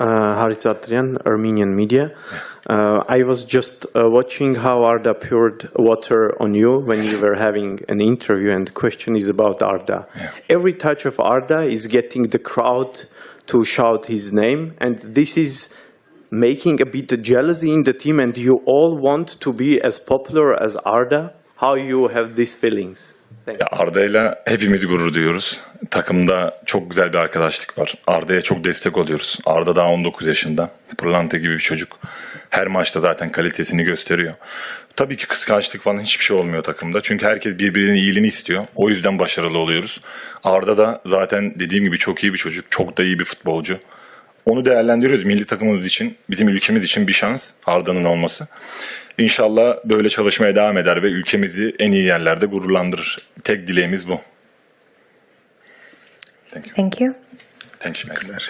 Uh, Harit Zatrian, Armenian media. Uh, I was just uh, watching how Arda poured water on you when you were having an interview, and the question is about Arda. Every touch of Arda is getting the crowd to shout his name, and this is making a bit of jealousy in the team, and you all want to be as popular as Arda. How you have these feelings? Arda'yla hepimiz gurur duyuyoruz. Takımda çok güzel bir arkadaşlık var. Arda'ya çok destek oluyoruz. Arda daha 19 yaşında. Pırlanta gibi bir çocuk. Her maçta zaten kalitesini gösteriyor. Tabii ki kıskançlık falan hiçbir şey olmuyor takımda. Çünkü herkes birbirinin iyiliğini istiyor. O yüzden başarılı oluyoruz. Arda da zaten dediğim gibi çok iyi bir çocuk. Çok da iyi bir futbolcu. Onu değerlendiriyoruz milli takımımız için, bizim ülkemiz için bir şans Arda'nın olması. İnşallah böyle çalışmaya devam eder ve ülkemizi en iyi yerlerde gururlandırır. Tek dileğimiz bu. Thank you. Thank you. Thank you.